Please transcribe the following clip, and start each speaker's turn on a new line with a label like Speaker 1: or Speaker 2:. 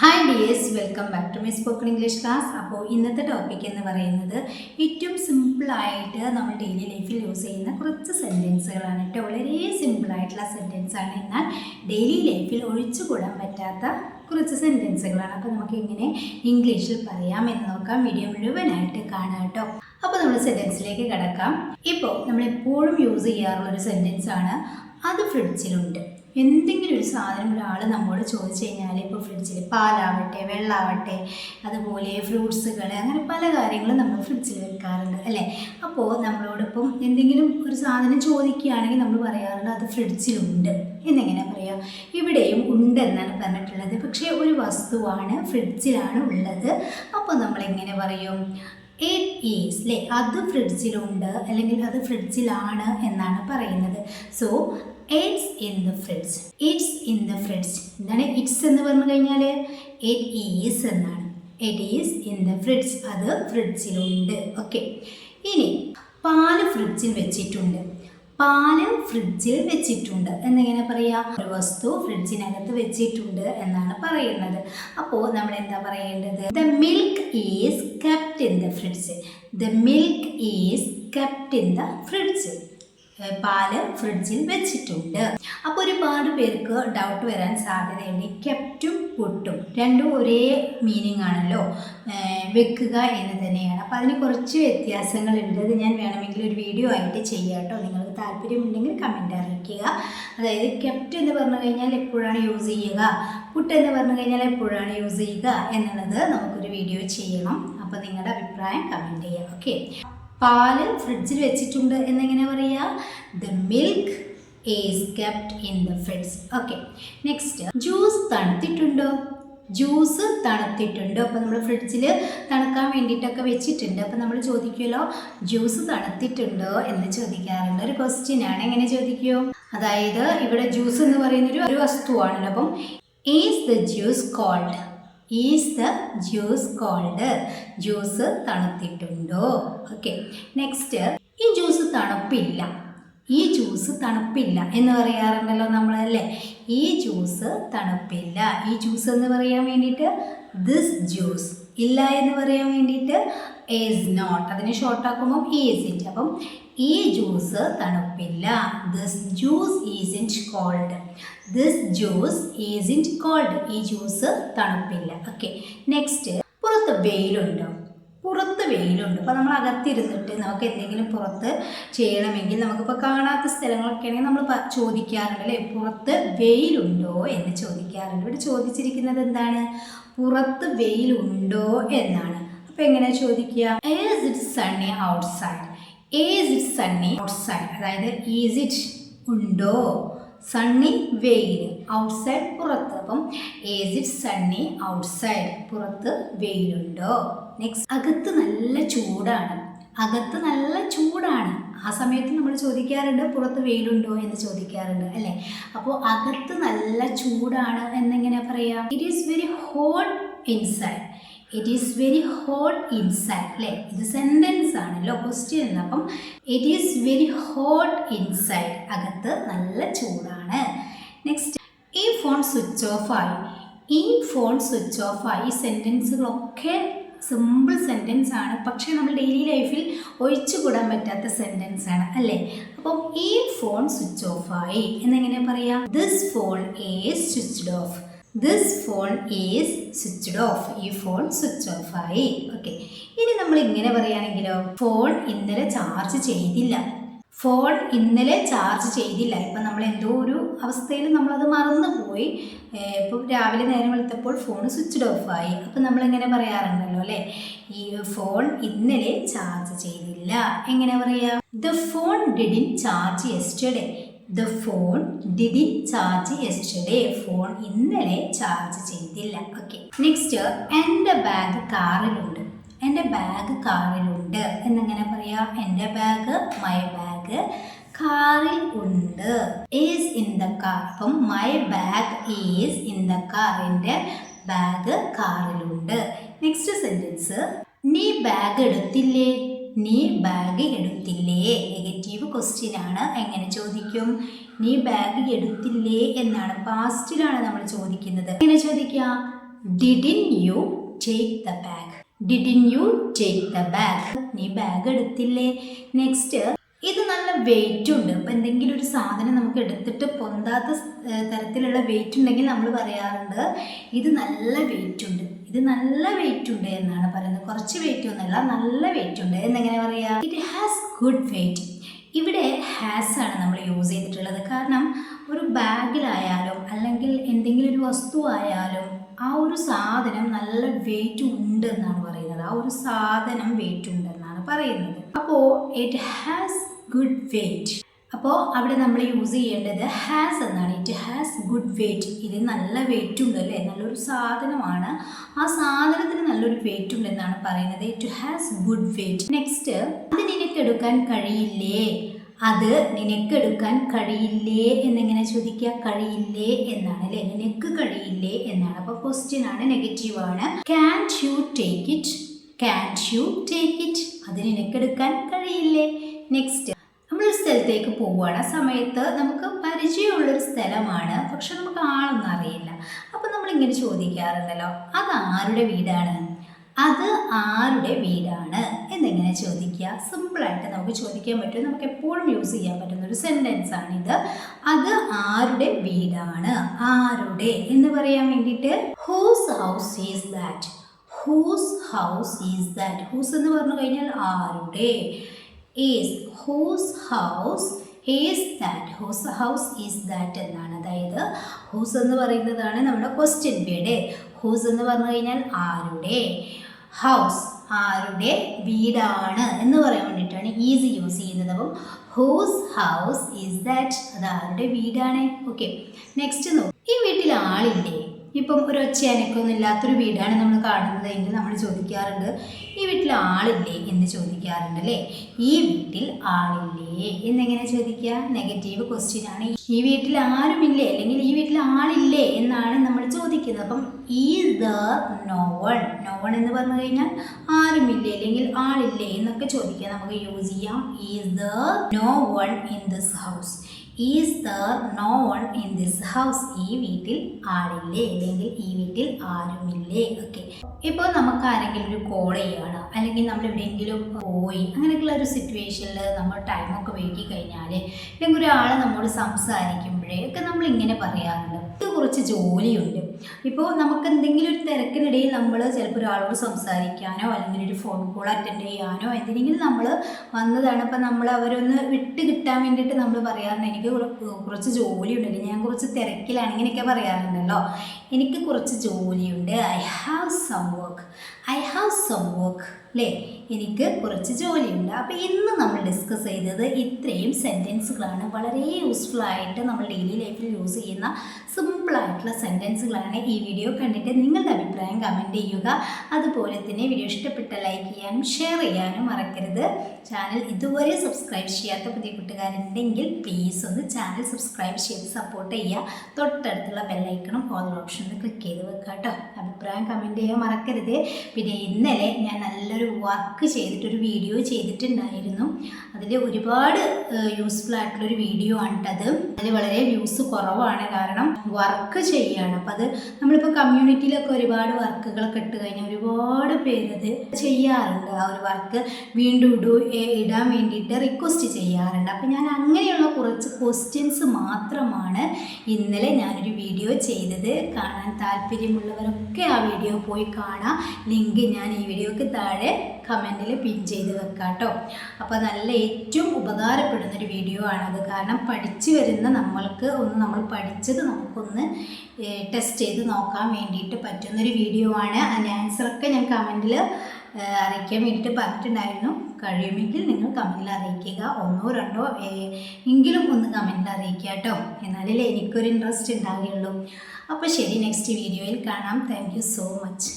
Speaker 1: Hi dears welcome back to my spoken English class അപ്പോൾ ഇന്നത്തെ topic എന്ന് പറയുന്നത് ഏറ്റവും സിമ്പിളായിട്ട് നമ്മൾ ഡെയിലി ലൈഫിൽ യൂസ് ചെയ്യുന്ന കുറച്ച് സെന്റൻസുകളാണ് കേട്ടോ വളരെ സിമ്പിളായിട്ടുള്ള സെന്റൻസാണ് എന്നാൽ ഡെയിലി ലൈഫിൽ ഒഴിച്ചുകൂടാൻ പറ്റാത്ത കുറച്ച് സെന്റൻസുകളാണ് അപ്പോൾ നമുക്ക് എങ്ങനെ ഇംഗ്ലീഷിൽ പറയാം എന്ന് നോക്കാം. വീഡിയോ മുഴുവനായിട്ട് കാണാം കേട്ടോ അപ്പോൾ നമ്മൾ സെന്റൻസിലേക്ക് കിടക്കാം. ഇപ്പോൾ നമ്മൾ എപ്പോഴും യൂസ് ചെയ്യാറുള്ള ഒരു സെന്റൻസാണ് അത് ഫ്രിഡ്ജിലുണ്ട് എന്തെങ്കിലും ഒരു സാധനം ഒരാൾ നമ്മോട് ചോദിച്ചു കഴിഞ്ഞാൽ ഇപ്പോൾ ഫ്രിഡ്ജിൽ പാലാവട്ടെ വെള്ളമാവട്ടെ അതുപോലെ ഫ്രൂട്ട്സുകൾ അങ്ങനെ പല കാര്യങ്ങളും നമ്മൾ ഫ്രിഡ്ജിൽ വെക്കാറുണ്ട് അല്ലേ? അപ്പോൾ നമ്മളോടൊപ്പം എന്തെങ്കിലും ഒരു സാധനം ചോദിക്കുകയാണെങ്കിൽ നമ്മൾ പറയാറുണ്ട് അത് ഫ്രിഡ്ജിലുണ്ട് എന്നെങ്ങനെ പറയാം? ഇവിടെയും ഉണ്ടെന്നാണ് പറഞ്ഞിട്ടുള്ളത്. പക്ഷേ ഒരു വസ്തുവാണ് ഫ്രിഡ്ജിലാണ് ഉള്ളത്. അപ്പോൾ നമ്മളെങ്ങനെ പറയും? ഇറ്റ് ഈസ് അല്ലേ അത് ഫ്രിഡ്ജിലുണ്ട് അല്ലെങ്കിൽ അത് ഫ്രിഡ്ജിലാണ് എന്നാണ് പറയുന്നത്. So it's in the fridge it's in the fridge എന്താണ് ഇറ്റ്സ് എന്ന് പറഞ്ഞു കഴിഞ്ഞാൽ ഇറ്റ് ഈസ് എന്നാണ്. It is in the fridge അത് ഫ്രിഡ്ജിലുണ്ട്. ഓക്കെ ഇനി പാൽ ഫ്രിഡ്ജിൽ വെച്ചിട്ടുണ്ട്. പാൽ ഫ്രിഡ്ജിൽ വെച്ചിട്ടുണ്ട്. എന്നിങ്ങനെ പറയാ? ഒരു വസ്തു ഫ്രിഡ്ജിനകത്ത് വെച്ചിട്ടുണ്ട് എന്നാണ് പറയുന്നത്. അപ്പോൾ നമ്മൾ എന്താ പറയേണ്ടത്? The milk is kept in the fridge the milk is kept in the fridge പാൽ ഫ്രിഡ്ജിൽ വെച്ചിട്ടുണ്ട്. അപ്പോൾ ഒരുപാട് പേർക്ക് ഡൗട്ട് വരാൻ സാധ്യതയുണ്ട്. കെപ്റ്റും പുട്ടും. രണ്ടും ഒരേ മീനിങ് ആണല്ലോ. വെക്കുക എന്ന് തന്നെയാണ്. അപ്പോൾ അതിന് കുറച്ച് വ്യത്യാസങ്ങളുണ്ട്. അത് ഞാൻ വേണമെങ്കിൽ ഒരു വീഡിയോ ആയിട്ട് ചെയ്യാം കേട്ടോ നിങ്ങൾക്ക് താല്പര്യമുണ്ടെങ്കിൽ കമന്റ് അറിയിക്കുക അതായത് കെപ്റ്റ് എന്ന് പറഞ്ഞു കഴിഞ്ഞാൽ എപ്പോഴാണ് യൂസ് ചെയ്യുക? പുട്ട് എന്ന് പറഞ്ഞു കഴിഞ്ഞാൽ എപ്പോഴാണ് യൂസ് ചെയ്യുക? എന്നുള്ളത് നമുക്കൊരു വീഡിയോ ചെയ്യണം. അപ്പോൾ നിങ്ങളുടെ അഭിപ്രായം കമന്റ് ചെയ്യാം. ഓക്കെ പാൽ ഫ്രിഡ്ജിൽ വെച്ചിട്ടുണ്ട് എന്നെങ്ങനെ പറയുക the milk is kept in the fridge okay next juice തണുത്തിട്ടുണ്ടോ? Juice തണുത്തിട്ടുണ്ട്? അപ്പോൾ നമ്മൾ ഫ്രിഡ്ജിൽ തണുക്കാൻ വേണ്ടിയിട്ടൊക്കെ വെച്ചിട്ടുണ്ട്. അപ്പോൾ നമ്മൾ ചോദിക്കുമല്ലോ ജ്യൂസ് തണുത്തിട്ടുണ്ടോ? എന്ന് ചോദിക്കാറുണ്ട്. ഒരു ക്വസ്റ്റ്യൻ ആണ്. എങ്ങനെ ചോദിക്കുമോ അതായത് ഇവിടെ ജ്യൂസ് എന്ന് പറയുന്നൊരു ഒരു വസ്തുവാണല്ലോ. അപ്പം is the juice cold is the juice cold. Juice തണുത്തിട്ടുണ്ടോ? Okay. Next ഈ ജ്യൂസ് തണുപ്പില്ല. ഈ ജ്യൂസ് തണുപ്പില്ല എന്ന് പറയാറുണ്ടല്ലോ നമ്മളല്ലേ? ഈ ജ്യൂസ് തണുപ്പില്ല. ഈ ജ്യൂസ് എന്ന് പറയാൻ വേണ്ടിയിട്ട് ദിസ് ജ്യൂസ് ഇല്ല എന്ന് പറയാൻ വേണ്ടിയിട്ട് ഈസ് നോട്ട് അതിനെ ഷോർട്ടാക്കുമ്പോൾ ഈസ് ഇറ്റ് അപ്പം ഈ juice തണുപ്പില്ല. This juice isn't cold this juice isn't cold ഈ ജ്യൂസ് തണുപ്പില്ല. ഓക്കെ നെക്സ്റ്റ് പുറത്ത് വെയിലുണ്ടോ? പുറത്ത് വെയിലുണ്ട്. അപ്പോൾ നമ്മൾ അകത്തിരുന്നിട്ട് നമുക്ക് എന്തെങ്കിലും പുറത്ത് ചെയ്യണമെങ്കിൽ നമുക്കിപ്പോൾ കാണാത്ത സ്ഥലങ്ങളൊക്കെ ആണെങ്കിൽ നമ്മൾ ചോദിക്കാറുണ്ട് അല്ലേ? പുറത്ത് വെയിലുണ്ടോ എന്ന് ചോദിക്കാറുണ്ട്. ഇവിടെ ചോദിച്ചിരിക്കുന്നത് എന്താണ്? പുറത്ത് വെയിലുണ്ടോ എന്നാണ്. അപ്പോൾ എങ്ങനെ ചോദിക്കുക is it sunny outside is it sunny outside അതായത് ഈസ് ഇറ്റ് ഉണ്ടോ? സണ്ണി വെയിൽ ഔട്ട്സൈഡ് പുറത്ത്. അപ്പം ഏസ് ഇറ്റ് സണ്ണി ഔട്ട്സൈഡ് പുറത്ത് വെയിലുണ്ടോ? നെക്സ്റ്റ് അകത്ത് നല്ല ചൂടാണ്. അകത്ത് നല്ല ചൂടാണ്. ആ സമയത്ത് നമ്മൾ ചോദിക്കാറുണ്ട് പുറത്ത് വെയിലുണ്ടോ എന്ന് ചോദിക്കാറുണ്ട് അല്ലേ? അപ്പോൾ അകത്ത് നല്ല ചൂടാണ് എന്നെങ്ങനെ പറയാം? It is very hot inside it is very hot inside അല്ലേ ഇത് സെന്റൻസ് ആണല്ലോ ക്വസ്റ്റ്യൻ അപ്പം it is very hot inside അകത്ത് നല്ല ചൂടാണ്. നെക്സ്റ്റ് ഈ ഫോൺ സ്വിച്ച് ഓഫ് ആയി. ഈ ഫോൺ സ്വിച്ച് ഓഫ് ആയി. ഈ സെന്റൻസുകളൊക്കെ സിമ്പിൾ സെന്റൻസ് ആണ്. പക്ഷേ നമ്മൾ ഡെയിലി ലൈഫിൽ ഒഴിച്ചുകൂടാൻ പറ്റാത്ത സെന്റൻസ് ആണ് അല്ലേ? അപ്പം ഈ ഫോൺ സ്വിച്ച് ഓഫ് ആയി. എന്നെങ്ങനെ പറയാം? This phone is switched off this phone is switched off ഈ ഫോൺ സ്വിച്ച് ഓഫ് ആയി. ഓക്കെ ഇനി നമ്മൾ ഇങ്ങനെ പറയുകയാണെങ്കിലോ ഫോൺ ഇന്നലെ ചാർജ് ചെയ്തില്ല. ഫോൺ ഇന്നലെ ചാർജ് ചെയ്തില്ല. ഇപ്പം നമ്മൾ എന്തോ ഒരു അവസ്ഥയിൽ നമ്മളത് മറന്നുപോയി. ഇപ്പോൾ രാവിലെ നേരം വെളുത്തപ്പോൾ ഫോൺ സ്വിച്ച്ഡ് ഓഫ് ആയി. അപ്പം നമ്മളിങ്ങനെ പറയാറുണ്ടല്ലോ അല്ലേ? ഈ ഫോൺ ഇന്നലെ ചാർജ് ചെയ്തില്ല. എങ്ങനെ പറയുക the phone didn't charge yesterday the phone DD charge yesterday phone ഇന്നലെ ചാർജ് ചെയ്തില്ല. ഓക്കെ നെക്സ്റ്റ് എന്റെ ബാഗ് കാറിലുണ്ട്. എന്റെ ബാഗ് കാറിലുണ്ട്. എന്നെങ്ങനെ പറയാം? എന്റെ ബാഗ് മൈ ബാഗ് കാറിൽ ഉണ്ട്. ഈസ് ഇൻ ദ കാർ അപ്പം my bag is in the car എന്റെ ബാഗ് കാറിലുണ്ട്. നെക്സ്റ്റ് സെന്റൻസ് നീ ബാഗ് എടുത്തില്ലേ? നീ ബാഗ് എടുത്തില്ലേ? നെഗറ്റീവ് ക്വസ്റ്റ്യൻ ആണ്. എങ്ങനെ ചോദിക്കും? നീ ബാഗ് എടുത്തില്ലേ എന്നാണ് പാസ്റ്റിലാണ് നമ്മൾ ചോദിക്കുന്നത്. എങ്ങനെ ചോദിക്കാം didn't you take the bag didn't you take the bag നീ ബാഗ് എടുത്തില്ലേ? നെക്സ്റ്റ് ഇത് നല്ല വെയിറ്റ് ഉണ്ട്. അപ്പം എന്തെങ്കിലും ഒരു സാധനം നമുക്ക് എടുത്തിട്ട് പൊന്താത്ത തരത്തിലുള്ള വെയിറ്റ് ഉണ്ടെങ്കിൽ നമ്മൾ പറയാറുണ്ട് ഇത് നല്ല വെയിറ്റ് ഉണ്ട്. ഇത് നല്ല വെയിറ്റ് ഉണ്ട് എന്നാണ് പറയുന്നത്. കുറച്ച് വെയിറ്റ് ഒന്നുമല്ല നല്ല വെയിറ്റ് ഉണ്ട്. എന്നെങ്ങനെ പറയാ? ഇറ്റ് ഹാസ് ഗുഡ് വെയിറ്റ് ഇവിടെ ഹാസ് ആണ് നമ്മൾ യൂസ് ചെയ്തിട്ടുള്ളത്. കാരണം ഒരു ബാഗിലായാലും അല്ലെങ്കിൽ എന്തെങ്കിലും ഒരു വസ്തു ആയാലും ആ ഒരു സാധനം നല്ല വെയിറ്റ് ഉണ്ട് എന്നാണ് പറയുന്നത്. ആ ഒരു സാധനം വെയിറ്റ് ഉണ്ടെന്നാണ് പറയുന്നത്. അപ്പോൾ ഇറ്റ് ഹാസ് ഗുഡ് വെയിറ്റ് അപ്പോൾ അവിടെ നമ്മൾ യൂസ് ചെയ്യേണ്ടത് ഹാസ് എന്നാണ്. ഇറ്റ് ഹാസ് ഗുഡ് വെയിറ്റ് ഇത് നല്ല വെയിറ്റ് ഉണ്ട് അല്ലേ നല്ലൊരു സാധനമാണ്. ആ സാധനത്തിന് നല്ലൊരു വെയിറ്റ് ഉണ്ട് എന്നാണ് പറയുന്നത്. It has good weight next അത് നിനക്കെടുക്കാൻ കഴിയില്ലേ? അത് നിനക്കെടുക്കാൻ കഴിയില്ലേ? എന്നിങ്ങനെ ചോദിക്കുക? കഴിയില്ലേ എന്നാണ് അല്ലേ? നിനക്ക് കഴിയില്ലേ എന്നാണ്. അപ്പോൾ ക്വസ്റ്റ്യൻ ആണ് നെഗറ്റീവ് ആണ്. Can you take it can you take it അത് നിനക്കെടുക്കാൻ കഴിയില്ലേ? നെക്സ്റ്റ് സ്ഥലത്തേക്ക് പോവുകയാണ്. ആ സമയത്ത് നമുക്ക് പരിചയമുള്ളൊരു സ്ഥലമാണ്. പക്ഷെ നമുക്ക് ആളൊന്നും അറിയില്ല. അപ്പൊ നമ്മൾ ഇങ്ങനെ ചോദിക്കാറുണ്ടല്ലോ അത് ആരുടെ വീടാണ്? അത് ആരുടെ വീടാണ്? എന്നിങ്ങനെ ചോദിക്കുക. സിമ്പിളായിട്ട് നമുക്ക് ചോദിക്കാൻ പറ്റും. നമുക്ക് എപ്പോഴും യൂസ് ചെയ്യാൻ പറ്റുന്ന ഒരു സെന്റൻസ് ആണിത് അത് ആരുടെ വീടാണ്? ആരുടെ? എന്ന് പറയാൻ വേണ്ടിയിട്ട് whose house is that whose house is that whose എന്ന് പറഞ്ഞു കഴിഞ്ഞാൽ ആരുടെ? Is whose house is that whose house is that എന്നാണ്. അതായത് ഹൂസ് എന്ന് പറയുന്നതാണ് നമ്മുടെ ക്വസ്റ്റ്യൻ വേർഡ് ഹൂസ് എന്ന് പറഞ്ഞു കഴിഞ്ഞാൽ ആരുടെ? ഹൗസ് ആരുടെ? വീടാണ് എന്ന് പറയാൻ വേണ്ടിയിട്ടാണ് ഈസ് യൂസ് ചെയ്യുന്നത്. അപ്പം ഹൂസ് ഹൗസ് ഈസ് ദാറ്റ് അത് ആരുടെ വീടാണ്? ഓക്കെ നെക്സ്റ്റ് നോക്കും. ഈ വീട്ടിൽ ആളില്ലേ? ഇപ്പം ഒരു ഒച്ച അനക്കൊന്നും ഇല്ലാത്തൊരു വീടാണ് നമ്മൾ കാണുന്നത് എങ്കിൽ നമ്മൾ ചോദിക്കാറുണ്ട്. ഈ വീട്ടിൽ ആളില്ലേ എന്ന് ചോദിക്കാറുണ്ട് അല്ലേ? ഈ വീട്ടിൽ ആളില്ലേ എന്നെങ്ങനെ ചോദിക്കുക? നെഗറ്റീവ് ക്വസ്റ്റ്യൻ ആണ്. ഈ വീട്ടിൽ ആരുമില്ലേ അല്ലെങ്കിൽ ഈ വീട്ടിൽ ആളില്ലേ എന്നാണ് നമ്മൾ ചോദിക്കുന്നത്. അപ്പം ഈ ദ നോവൺ നോവൺ എന്ന് പറഞ്ഞു കഴിഞ്ഞാൽ ആരുമില്ലേ അല്ലെങ്കിൽ ആളില്ലേ എന്നൊക്കെ ചോദിക്കാം നമുക്ക് യൂസ് ചെയ്യാം. ഈ the no one in this house is there no one in this house ഈ വീട്ടിൽ ആളില്ലേ? അല്ലെങ്കിൽ ഈ വീട്ടിൽ ആരുമില്ലേ? ഓക്കെ ഇപ്പോൾ നമുക്ക് ആരെങ്കിലും ഒരു കോൾ ചെയ്യുകയാണ് അല്ലെങ്കിൽ നമ്മൾ എവിടെയെങ്കിലും പോയി. അങ്ങനെയൊക്കെയുള്ള ഒരു സിറ്റുവേഷനിൽ നമ്മൾ ടൈമൊക്കെ വൈകി കഴിഞ്ഞാൽ അല്ലെങ്കിൽ ഒരാൾ നമ്മോട് സംസാരിക്കുമ്പോഴേ ഒക്കെ നമ്മൾ ഇങ്ങനെ പറയാറുണ്ട്. കുറച്ച് ജോലിയുണ്ട്. ഇപ്പോൾ നമുക്ക് എന്തെങ്കിലും ഒരു തിരക്കിനിടയിൽ നമ്മൾ ചിലപ്പോൾ ഒരാളോട് സംസാരിക്കാനോ അല്ലെങ്കിൽ ഒരു ഫോൺ കോൾ അറ്റൻഡ് ചെയ്യാനോ എന്തിനെങ്കിലും നമ്മൾ വന്നതാണ്. അപ്പം നമ്മൾ അവരൊന്ന് വിട്ട് കിട്ടാൻ വേണ്ടിയിട്ട് നമ്മൾ പറയാറുണ്ട്. എനിക്ക് കുറ- കുറച്ച് ജോലിയുണ്ട്. ഞാൻ കുറച്ച് തിരക്കിലാണ് ഇങ്ങനെയൊക്കെ പറയാറുണ്ടല്ലോ. എനിക്ക് കുറച്ച് ജോലിയുണ്ട്. I have some work I have some work അല്ലേ എനിക്ക് കുറച്ച് ജോലിയുണ്ട്. അപ്പോൾ ഇന്ന് നമ്മൾ ഡിസ്കസ് ചെയ്തത് ഇത്രയും സെന്റൻസുകളാണ് വളരെ യൂസ്ഫുൾ ആയിട്ട് നമ്മൾ ഡെയിലി ലൈഫിൽ യൂസ് ചെയ്യുന്ന സിമ്പിളായിട്ടുള്ള സെന്റൻസുകളാണ് ഈ വീഡിയോ കണ്ടിട്ട് നിങ്ങളുടെ അഭിപ്രായം കമന്റ് ചെയ്യുക. അതുപോലെ തന്നെ വീഡിയോ ഇഷ്ടപ്പെട്ട ലൈക്ക് ചെയ്യാനും ഷെയർ ചെയ്യാനും മറക്കരുത്. ചാനൽ ഇതുവരെ സബ്സ്ക്രൈബ് ചെയ്യാത്ത പുതിയ കൂട്ടുകാരുണ്ടെങ്കിൽ പ്ലീസ് ഒന്ന് ചാനൽ സബ്സ്ക്രൈബ് ചെയ്ത് സപ്പോർട്ട് ചെയ്യുക. തൊട്ടടുത്തുള്ള ബെല്ലൈക്കണം ഓൾ ഓപ്ഷനിൽ ക്ലിക്ക് ചെയ്ത് വെക്കുക കേട്ടോ അഭിപ്രായം കമന്റ് ചെയ്യാൻ മറക്കരുത്. പിന്നെ ഇന്നലെ ഞാൻ നല്ലൊരു വർക്ക് ചെയ്തിട്ടൊരു വീഡിയോ ചെയ്തിട്ടുണ്ടായിരുന്നു. അതിൽ ഒരുപാട് യൂസ്ഫുൾ ആയിട്ടുള്ളൊരു വീഡിയോ ആണിട്ടത്. അതിൽ വളരെ വ്യൂസ് കുറവാണ്. കാരണം വർക്ക് ചെയ്യുകയാണ് അപ്പം അത് നമ്മളിപ്പോൾ കമ്മ്യൂണിറ്റിയിലൊക്കെ ഒരുപാട് വർക്കുകളൊക്കെ ഇട്ട് കഴിഞ്ഞാൽ ഒരുപാട് പേരത് ചെയ്യാറുണ്ട്. ആ ഒരു വർക്ക് വീണ്ടും ഇടൂ ഇടാൻ വേണ്ടിയിട്ട് റിക്വസ്റ്റ് ചെയ്യാറുണ്ട്. അപ്പം ഞാൻ അങ്ങനെയുള്ള കുറച്ച് ക്വസ്റ്റ്യൻസ് മാത്രമാണ് ഇന്നലെ ഞാനൊരു വീഡിയോ ചെയ്തത്. കാണാൻ താല്പര്യമുള്ളവരൊക്കെ ആ വീഡിയോ പോയി കാണാം. ലിങ്ക് ഞാൻ ഈ വീഡിയോക്ക് താഴെ കമന്റിൽ പിൻ ചെയ്ത് വെക്കാം കേട്ടോ അപ്പോൾ നല്ല ഏറ്റവും ഉപകാരപ്പെടുന്ന ഒരു വീഡിയോ ആണത്. കാരണം പഠിച്ചു വരുന്ന നമ്മൾക്ക് ഒന്ന് നമ്മൾ പഠിച്ചത് നമുക്കൊന്ന് ടെസ്റ്റ് ചെയ്ത് നോക്കാൻ വേണ്ടിയിട്ട് പറ്റുന്നൊരു വീഡിയോ ആണ്. അതിന്റെ ആൻസറൊക്കെ ഞാൻ കമന്റിൽ അറിയിക്കാൻ വേണ്ടിയിട്ട് പറഞ്ഞിട്ടുണ്ടായിരുന്നു. കഴിയുമെങ്കിൽ നിങ്ങൾ കമന്റിൽ അറിയിക്കുക. ഒന്നോ രണ്ടോ എങ്കിലും ഒന്ന് കമന്റിൽ അറിയിക്കുക കേട്ടോ. എന്നാലല്ലേ എനിക്കൊരു ഇൻട്രസ്റ്റ് ഉണ്ടാകുകയുള്ളൂ അപ്പോൾ ശരി നെക്സ്റ്റ് വീഡിയോയിൽ കാണാം. Thank so much